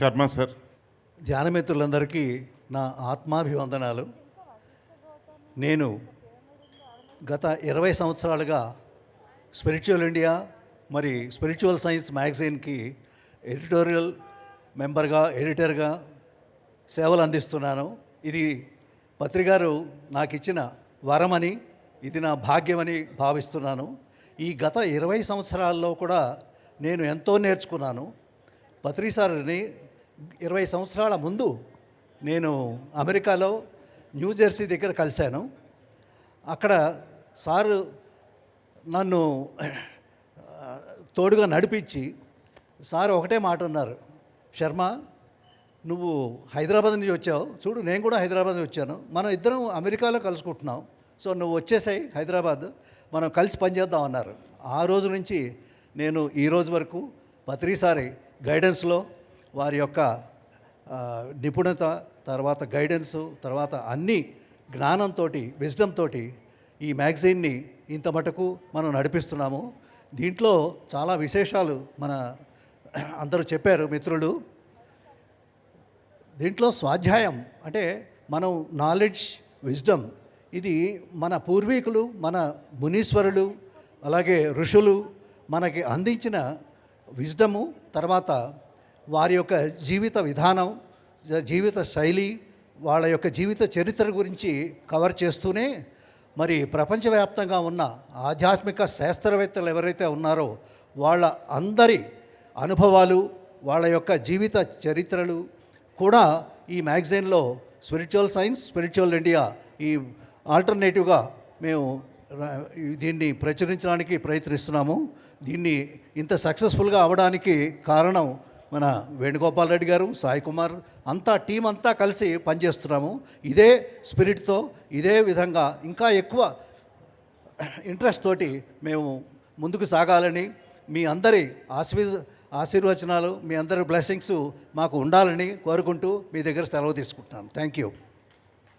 Sharma sir. ధ్యానమిత్రులందరికీ నా ఆత్మాభివందనాలు. నేను గత ఇరవై సంవత్సరాలుగా స్పిరిచువల్ ఇండియా మరి స్పిరిచువల్ సైన్స్ మ్యాగజైన్కి ఎడిటోరియల్ మెంబర్గా ఎడిటర్గా సేవలు అందిస్తున్నాను. ఇది పత్రికారు నాకు ఇచ్చిన వరమని ఇది నా భాగ్యమని భావిస్తున్నాను. ఈ గత ఇరవై సంవత్సరాల్లో కూడా నేను ఎంతో నేర్చుకున్నాను. పత్రిసారిని ఇరవై సంవత్సరాల ముందు నేను అమెరికాలో న్యూ జెర్సీ దగ్గర కలిశాను. అక్కడ సారు నన్ను తోడుగా నడిపించి సార్ ఒకటే మాట అన్నారు శర్మ నువ్వు హైదరాబాద్ నుంచి వచ్చావు. చూడు నేను కూడా హైదరాబాద్ నుంచి వచ్చాను. మనం ఇద్దరం అమెరికాలో కలుసుకుంటున్నాం. సో నువ్వు వచ్చేసాయి హైదరాబాద్. మనం కలిసి పనిచేద్దాం అన్నారు. ఆ రోజు నుంచి నేను ఈ రోజు వరకు పత్రిసారి గైడెన్స్లో వారి యొక్క నిపుణత తర్వాత గైడెన్సు తర్వాత అన్ని జ్ఞానంతో తోటి ఈ మ్యాగజైన్ని ఇంత మటుకు మనం నడిపిస్తున్నాము. దీంట్లో చాలా విశేషాలు మన అందరూ చెప్పారు మిత్రులు. దీంట్లో స్వాధ్యాయం అంటే మనం నాలెడ్జ్ విజ్డమ్ ఇది మన పూర్వీకులు మన మునీశ్వరులు అలాగే ఋషులు మనకి అందించిన విజ్డము తర్వాత వారి యొక్క జీవిత విధానం జీవిత శైలి వాళ్ళ యొక్క జీవిత చరిత్ర గురించి కవర్ చేస్తూనే మరి ప్రపంచవ్యాప్తంగా ఉన్న ఆధ్యాత్మిక శాస్త్రవేత్తలు ఎవరైతే ఉన్నారో వాళ్ళ అందరి అనుభవాలు వాళ్ళ యొక్క జీవిత చరిత్రలు కూడా ఈ మ్యాగజైన్లో స్పిరిచువల్ సైన్స్ స్పిరిచువల్ ఇండియా ఈ ఆల్టర్నేటివ్గా మేము దీన్ని ప్రచురించడానికి ప్రయత్నిస్తున్నాము. దీన్ని ఇంత సక్సెస్ఫుల్గా అవడానికి కారణం మన వేణుగోపాల్ రెడ్డి గారు సాయి కుమార్ అంతా టీం అంతా కలిసి పనిచేస్తున్నాము. ఇదే స్పిరిట్తో ఇదే విధంగా ఇంకా ఎక్కువ ఇంట్రెస్ట్ తోటి మేము ముందుకు సాగాలని మీ అందరి ఆశీ ఆశీర్వచనాలు మీ అందరి బ్లెస్సింగ్స్ మాకు ఉండాలని కోరుకుంటూ మీ దగ్గర సెలవు తీసుకుంటున్నాను. Thank you